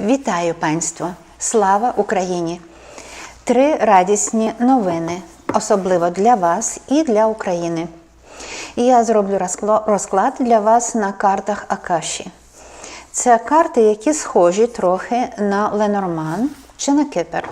Вітаю панство! Слава Україні! Три радісні новини, особливо для вас і для України. І я зроблю розклад для вас на картах Акаші. Це карти, які схожі трохи на Ленорман чи на Кипер.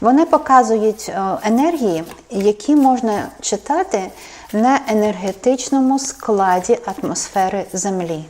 Вони показують е, енергії, які можна читати на енергетичному складі атмосфери Землі.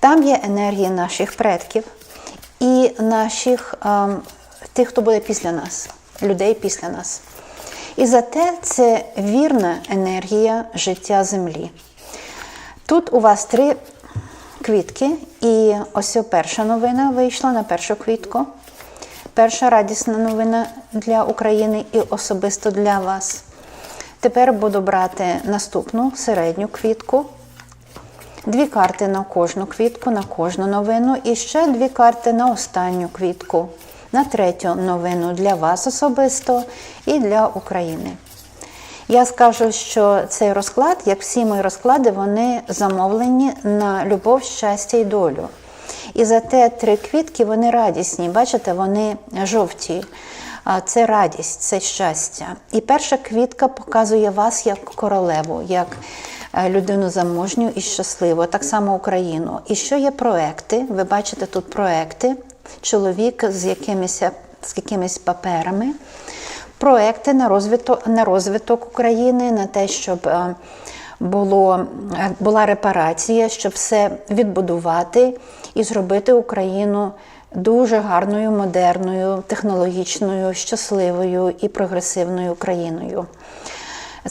Там є енергії наших предків і наших ем, тих, хто буде після нас, людей після нас. І зате це вірна енергія життя Землі. Тут у вас три квітки, і ось перша новина вийшла на першу квітку. Перша радісна новина для України і особисто для вас. Тепер буду брати наступну середню квітку. Дві карти на кожну квітку, на кожну новину, і ще дві карти на останню квітку, на третю новину для вас особисто і для України. Я скажу, що цей розклад, як всі мої розклади, вони замовлені на любов, щастя і долю. І за те три квітки вони радісні. Бачите, вони жовті. Це радість, це щастя. І перша квітка показує вас як королеву, як людину заможню і щасливу, так само Україну. І що є проекти? Ви бачите тут проекти, чоловік з якимись, з якимись паперами проекти на розвиток, на розвиток України, на те, щоб е, було, е, була репарація, щоб все відбудувати і зробити Україну дуже гарною, модерною, технологічною, щасливою і прогресивною країною.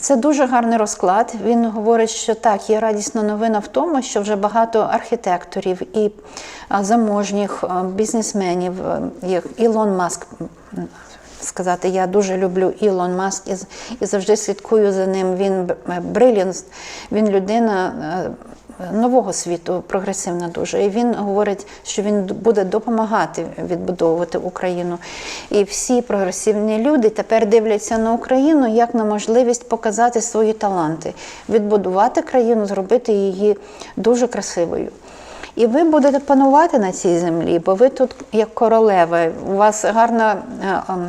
Це дуже гарний розклад. Він говорить, що так, є радісна новина в тому, що вже багато архітекторів і заможніх бізнесменів, як Ілон Маск. Сказати, я дуже люблю Ілон Маск і, і завжди слідкую за ним. Він брилянт, він людина е, нового світу, прогресивна дуже. І він говорить, що він буде допомагати відбудовувати Україну. І всі прогресивні люди тепер дивляться на Україну як на можливість показати свої таланти, відбудувати країну, зробити її дуже красивою. І ви будете панувати на цій землі, бо ви тут як королева, у вас гарна. е, ем,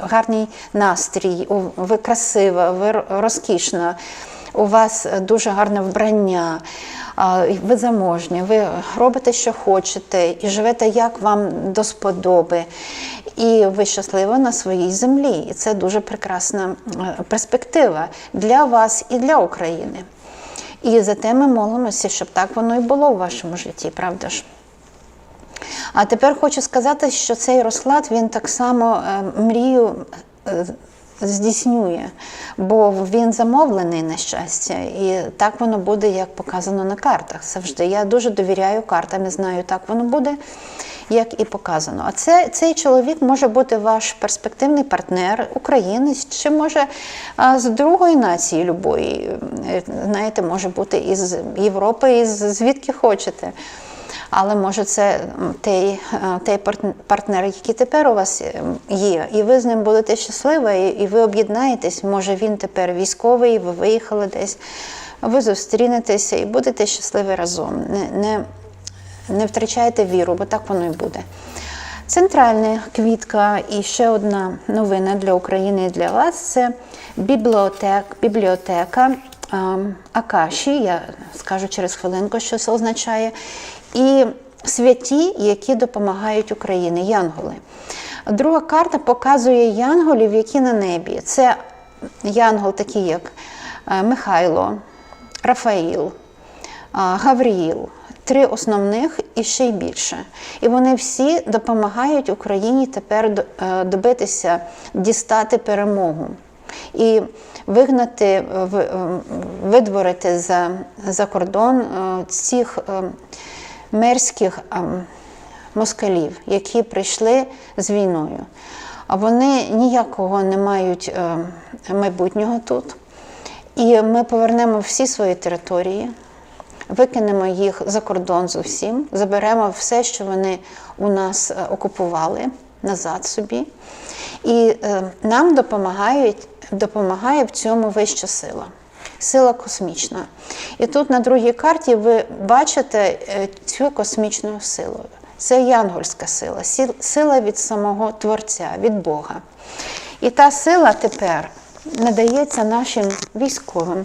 Гарний настрій, ви красива, ви розкішна, у вас дуже гарне вбрання, ви заможні, ви робите, що хочете, і живете, як вам до сподоби. І ви щаслива на своїй землі. І це дуже прекрасна е, перспектива для вас і для України. І за те ми молимося, щоб так воно і було в вашому житті, правда ж? А тепер хочу сказати, що цей розклад він так само е, мрію е, здійснює, бо він замовлений на щастя, і так воно буде, як показано на картах. Завжди я дуже довіряю картам і знаю, так воно буде, як і показано. А це цей чоловік може бути ваш перспективний партнер, українець, чи може з другої нації любої. Е, Знаєте, може бути із Європи, із звідки хочете. Але може це той, е, той партнер, який тепер у вас е, є, і ви з ним будете щасливі, і ви об'єднаєтесь. Може він тепер військовий, ви виїхали десь, ви зустрінетеся і будете щасливі разом. Не, не, не втрачайте віру, бо так воно і буде. Центральна квітка і ще одна новина для України і для вас це бібліотек, бібліотека ем, Акаші. Я скажу через хвилинку, що це означає. І святі, які допомагають Україні, янголи. Друга карта показує янголів, які на небі. Це янгол, такий як е, Михайло, Рафаїл, а, Гавріїл. Три основних і ще й більше. І вони всі допомагають Україні тепер е, добитися, дістати перемогу. І вигнати, видворити за, за кордон е, цих мерзких ем, москалів, які прийшли з війною. А вони ніякого не мають е, майбутнього тут. І ми повернемо всі свої території, викинемо їх за кордон зовсім, заберемо все, що вони у нас е, окупували назад собі. І е, нам допомагають, допомагає в цьому вища сила. Сила космічна. І тут на другій карті ви бачите е, цю космічну силу. Це янгольська сила, сила від самого Творця, від Бога. І та сила тепер надається нашим військовим,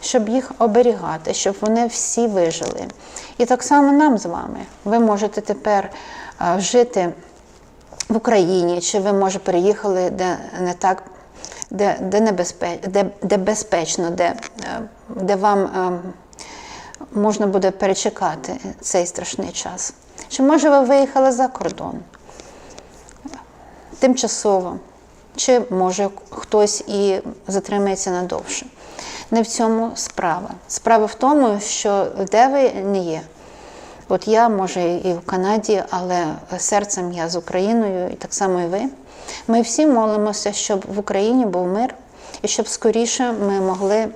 щоб їх оберігати, щоб вони всі вижили. І так само нам з вами. Ви можете тепер а, жити в Україні, чи ви, може, переїхали, де не так, де, де, небезпе, де, де безпечно, де, е, де вам е, можна буде перечекати цей страшний час. Чи може ви виїхали за кордон? Тимчасово, чи може хтось і затримається надовше. Не в цьому справа. Справа в тому, що де ви не є. От я, може, і в Канаді, але серцем я з Україною, і так само і ви. Ми всі молимося, щоб в Україні був мир, і щоб скоріше ми могли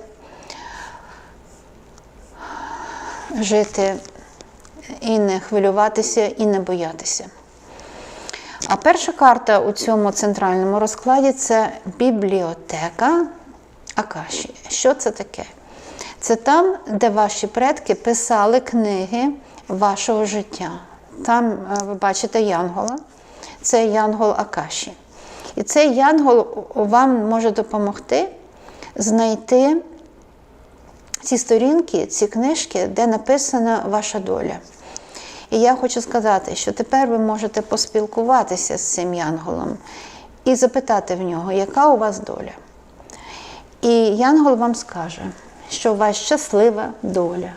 жити і не хвилюватися, і не боятися. А перша карта у цьому центральному розкладі це бібліотека Акаші. Що це таке? Це там, де ваші предки писали книги вашого життя. Там е, ви бачите Янгола, це Янгол Акаші. І цей Янгол вам може допомогти знайти ці сторінки, ці книжки, де написана ваша доля. І я хочу сказати, що тепер ви можете поспілкуватися з цим янголом і запитати в нього, яка у вас доля. І янгол вам скаже, що у вас щаслива доля.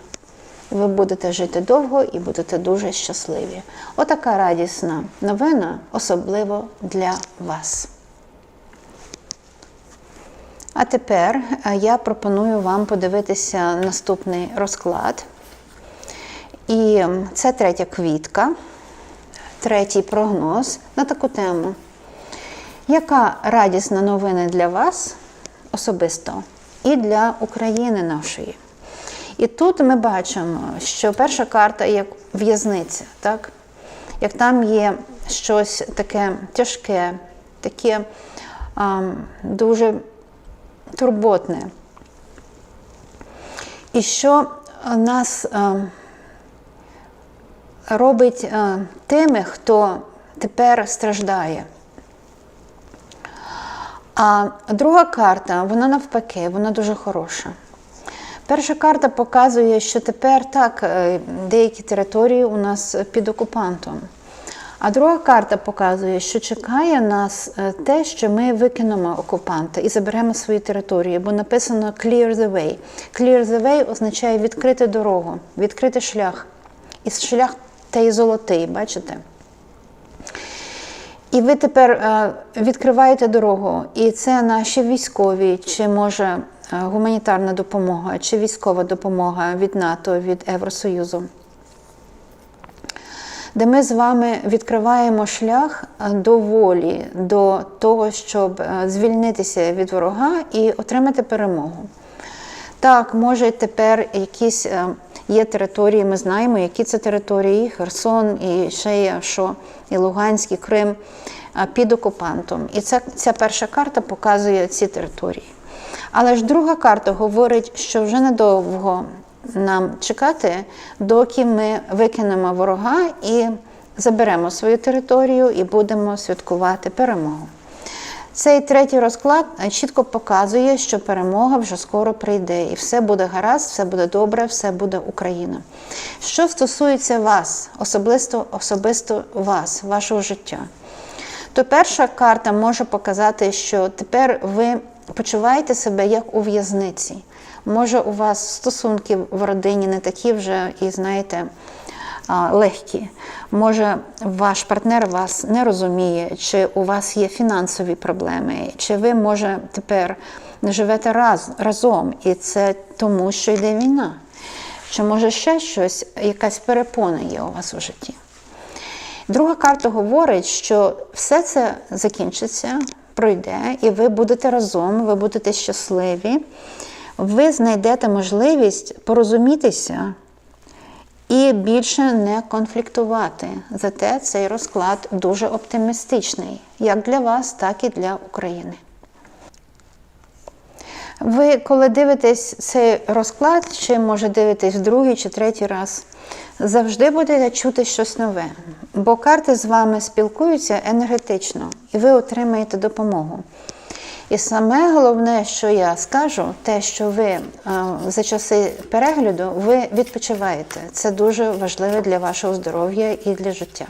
Ви будете жити довго і будете дуже щасливі. Отака радісна новина, особливо для вас. А тепер е, я пропоную вам подивитися наступний розклад. І це третя квітка, третій прогноз на таку тему. Яка радісна новина для вас особисто і для України нашої? І тут ми бачимо, що перша карта як в'язниця, так? як там є щось таке тяжке, таке а, дуже турботне. І що нас а, робить а, тими, хто тепер страждає. А друга карта, вона навпаки, вона дуже хороша. Перша карта показує, що тепер так, е, деякі території у нас під окупантом. А друга карта показує, що чекає нас е, те, що ми викинемо окупанта і заберемо свої території, бо написано clear the way. Clear the way означає відкрити дорогу, відкрити шлях. І шлях той золотий, бачите? І ви тепер е, відкриваєте дорогу, і це наші військові, чи може гуманітарна допомога, чи військова допомога від НАТО, від Євросоюзу, де ми з вами відкриваємо шлях е, до волі, до того, щоб е, звільнитися від ворога і отримати перемогу. Так, може тепер якісь е, є території, ми знаємо, які це території, і Херсон, і ще є що, і Луганський, Крим е, під окупантом. І ця, ця перша карта показує ці території. Але ж друга карта говорить, що вже недовго нам чекати, доки ми викинемо ворога і заберемо свою територію і будемо святкувати перемогу. Цей третій розклад чітко показує, що перемога вже скоро прийде, і все буде гаразд, все буде добре, все буде Україна. Що стосується вас, особисто, особисто вас, вашого життя, то перша карта може показати, що тепер ви почуваєте себе як у в'язниці. Може, у вас стосунки в родині не такі вже, і знаєте, легкі. Може, ваш партнер вас не розуміє, чи у вас є фінансові проблеми, чи ви, може, тепер не живете раз, разом, і це тому, що йде війна. Чи може ще щось, якась перепона є у вас у житті? Друга карта говорить, що все це закінчиться, пройде, і ви будете разом, ви будете щасливі, ви знайдете можливість порозумітися і більше не конфліктувати. Зате цей розклад дуже оптимістичний, як для вас, так і для України. Ви, коли дивитесь цей розклад, чи може дивитесь другий чи третій раз, Завжди будете чути щось нове, бо карти з вами спілкуються енергетично, і ви отримаєте допомогу. І саме головне, що я скажу, те, що ви е, за часи перегляду ви відпочиваєте. Це дуже важливо для вашого здоров'я і для життя.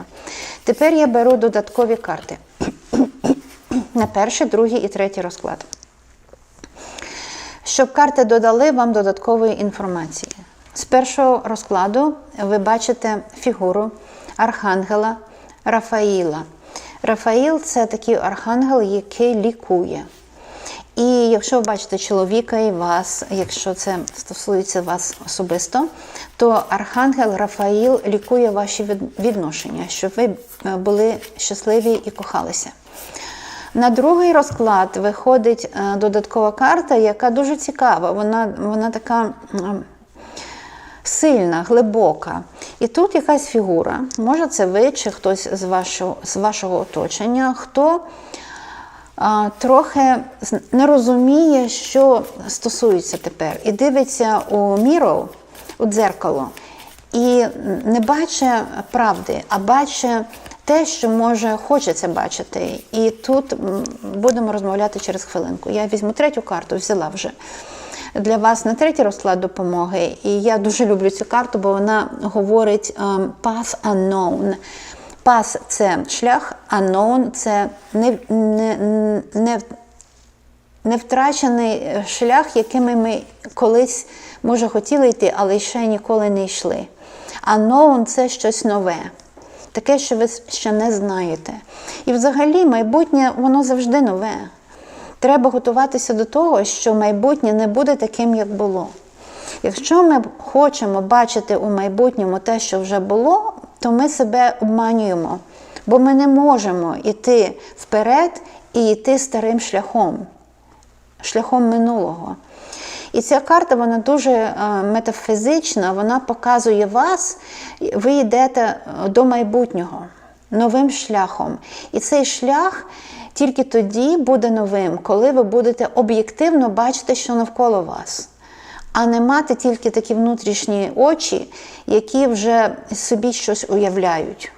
Тепер я беру додаткові карти на перший, другий і третій розклад. Щоб карти додали вам додаткової інформації. З першого розкладу ви бачите фігуру архангела Рафаїла. Рафаїл це такий архангел, який лікує. І якщо ви бачите чоловіка і вас, якщо це стосується вас особисто, то архангел Рафаїл лікує ваші відношення, щоб ви е, були щасливі і кохалися. На другий розклад виходить е, додаткова карта, яка дуже цікава. Вона, вона така сильна, глибока. І тут якась фігура, може це ви чи хтось з вашого, з вашого оточення, хто а, трохи не розуміє, що стосується тепер, і дивиться у міру, у дзеркало, і не бачить правди, а бачить те, що може хочеться бачити. І тут будемо розмовляти через хвилинку. Я візьму третю карту, взяла вже для вас на третій розклад допомоги. І я дуже люблю цю карту, бо вона говорить ем, path unknown. Path – це шлях, unknown – це не, не, не, не втрачений е, шлях, якими ми колись, може, хотіли йти, але ще ніколи не йшли. Unknown – це щось нове. Таке, що ви ще не знаєте. І взагалі майбутнє, воно завжди нове. Треба готуватися до того, що майбутнє не буде таким, як було. Якщо ми хочемо бачити у майбутньому те, що вже було, то ми себе обманюємо, бо ми не можемо йти вперед і йти старим шляхом, шляхом минулого. І ця карта вона дуже е, метафізична, вона показує вас, ви йдете е, до майбутнього новим шляхом. І цей шлях тільки тоді буде новим, коли ви будете об'єктивно бачити, що навколо вас, а не мати тільки такі внутрішні очі, які вже собі щось уявляють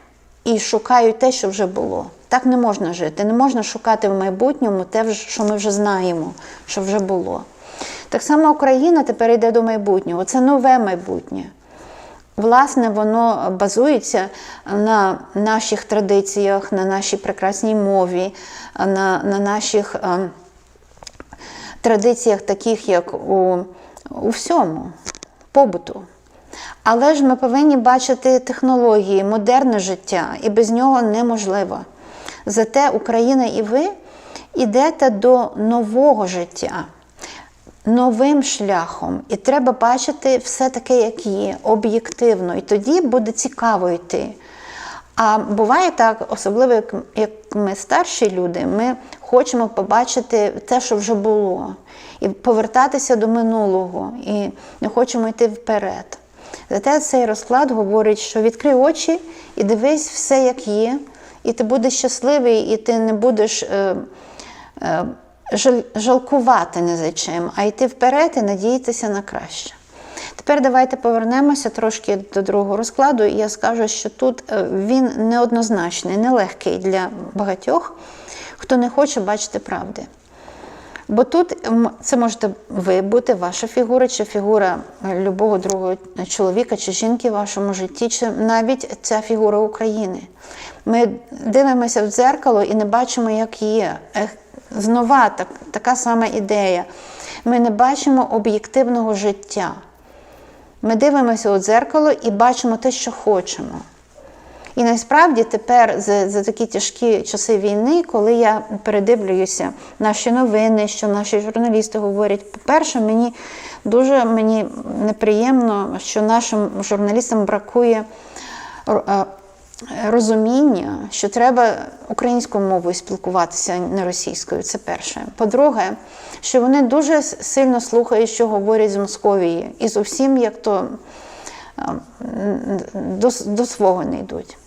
і шукають те, що вже було. Так не можна жити. Не можна шукати в майбутньому те, що ми вже знаємо, що вже було. Так само Україна тепер йде до майбутнього. Це нове майбутнє. Власне, воно базується на наших традиціях, на нашій прекрасній мові, на, на наших е, традиціях, таких як у, у всьому побуту. Але ж ми повинні бачити технології, модерне життя, і без нього неможливо. Зате Україна і ви йдете до нового життя, новим шляхом. І треба бачити все таке, як є, об'єктивно. І тоді буде цікаво йти. А буває так, особливо як, як ми старші люди, ми хочемо побачити те, що вже було, і повертатися до минулого, і не хочемо йти вперед. Зате цей розклад говорить, що відкрий очі і дивись все, як є, і ти будеш щасливий, і ти не будеш е, е, жалкувати ні за чим, а йти вперед і надіятися на краще. Тепер давайте повернемося трошки до другого розкладу, і я скажу, що тут е, він неоднозначний, нелегкий для багатьох, хто не хоче бачити правди. Бо тут це можете ви бути, ваша фігура, чи фігура любого другого чоловіка чи жінки в вашому житті, чи навіть ця фігура України. Ми дивимося в дзеркало і не бачимо, як є. Знова так, така сама ідея. Ми не бачимо об'єктивного життя. Ми дивимося у дзеркало і бачимо те, що хочемо. І насправді тепер за, за такі тяжкі часи війни, коли я передивлююся наші новини, що наші журналісти говорять, по-перше, мені дуже мені неприємно, що нашим журналістам бракує е, розуміння, що треба українською мовою спілкуватися, не російською. Це перше. По-друге, що вони дуже сильно слухають, що говорять з Московії, і зовсім як то е, до, до свого не йдуть.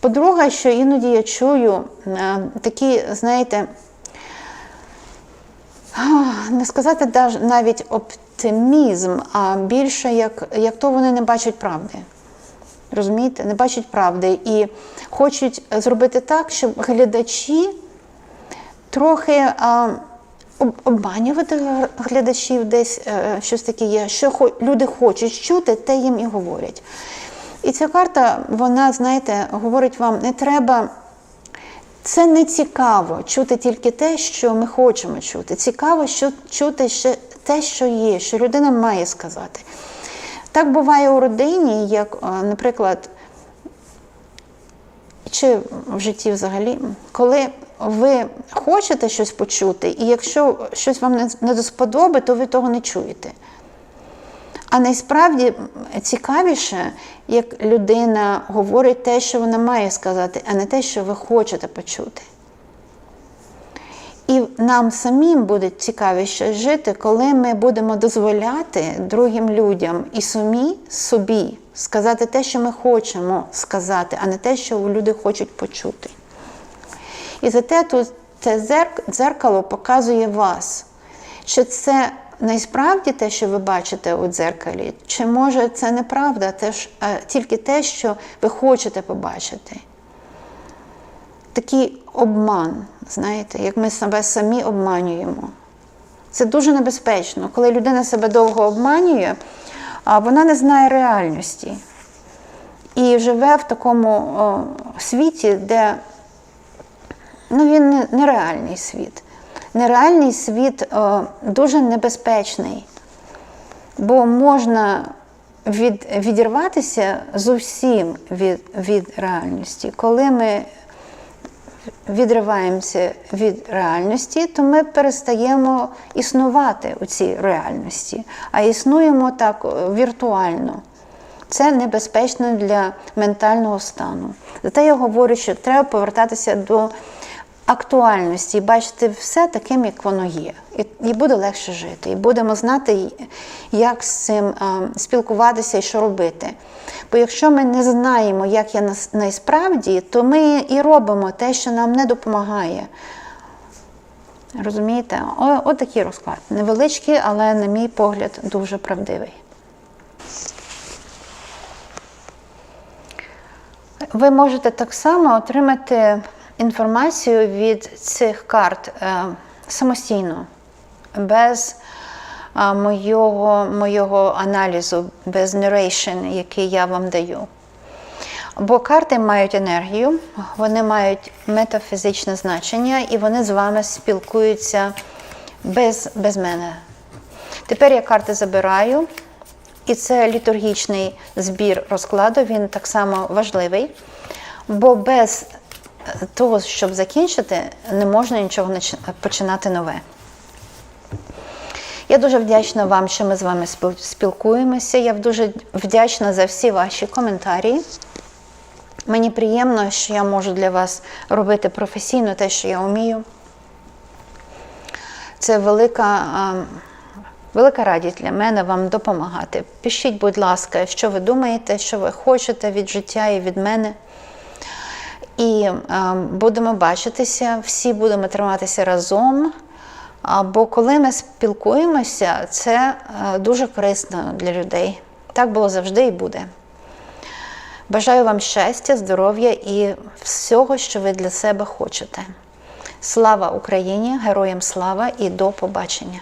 По-друге, що іноді я чую е, такі, знаєте, не сказати навіть оптимізм, а більше як, як то вони не бачать правди. Розумієте, не бачать правди і хочуть зробити так, щоб глядачі трохи а, обманювати глядачів, десь е, щось таке є, що хо- люди хочуть чути, те їм і говорять. І ця карта, вона, знаєте, говорить вам, не треба. Це не цікаво чути тільки те, що ми хочемо чути. Цікаво що, чути ще те, що є, що людина має сказати. Так буває у родині, як, е, наприклад, чи в житті взагалі, коли ви хочете щось почути, і якщо щось вам не- не до сподоби, то ви того не чуєте. А насправді цікавіше, як людина говорить те, що вона має сказати, а не те, що ви хочете почути. І нам самим буде цікавіше жити, коли ми будемо дозволяти другим людям і самі собі сказати те, що ми хочемо сказати, а не те, що люди хочуть почути. І зате тут це дзеркало показує вас, чи це насправді те, що ви бачите у дзеркалі, чи може це неправда, теж, а тільки те, що ви хочете побачити. Такий обман, знаєте, як ми себе самі обманюємо. Це дуже небезпечно, коли людина себе довго обманює, вона не знає реальності і живе в такому світі, де ну, він нереальний світ. Нереальний світ дуже небезпечний, бо можна від, відірватися зовсім від, від реальності. Коли ми відриваємося від реальності, то ми перестаємо існувати у цій реальності, а існуємо так е, віртуально. Це небезпечно для ментального стану. Зате я говорю, що треба повертатися до актуальності і бачити все таким, як воно є. І, і буде легше жити. І будемо знати, як з цим а, спілкуватися і що робити. Бо якщо ми не знаємо, як є насправді, то ми і робимо те, що нам не допомагає. Розумієте? Отакий розклад. Невеличкий, але, на мій погляд, дуже правдивий. Ви можете так само отримати інформацію від цих карт е, самостійно, без е, моєго, моєго аналізу, без narration, який я вам даю. Бо карти мають енергію, вони мають метафізичне значення і вони з вами спілкуються без, без мене. Тепер я карти забираю, і це літургічний збір розкладу, він так само важливий, бо без того, щоб закінчити, не можна нічого починати нове. Я дуже вдячна вам, що ми з вами спілкуємося. Я дуже вдячна за всі ваші коментарі. Мені приємно, що я можу для вас робити професійно те, що я вмію. Це велика, велика радість для мене вам допомагати. Пишіть, будь ласка, що ви думаєте, що ви хочете від життя і від мене. І а, будемо бачитися, всі будемо триматися разом. Бо коли ми спілкуємося, це а, дуже корисно для людей. Так було завжди і буде. Бажаю вам щастя, здоров'я і всього, що ви для себе хочете. Слава Україні! Героям слава і до побачення!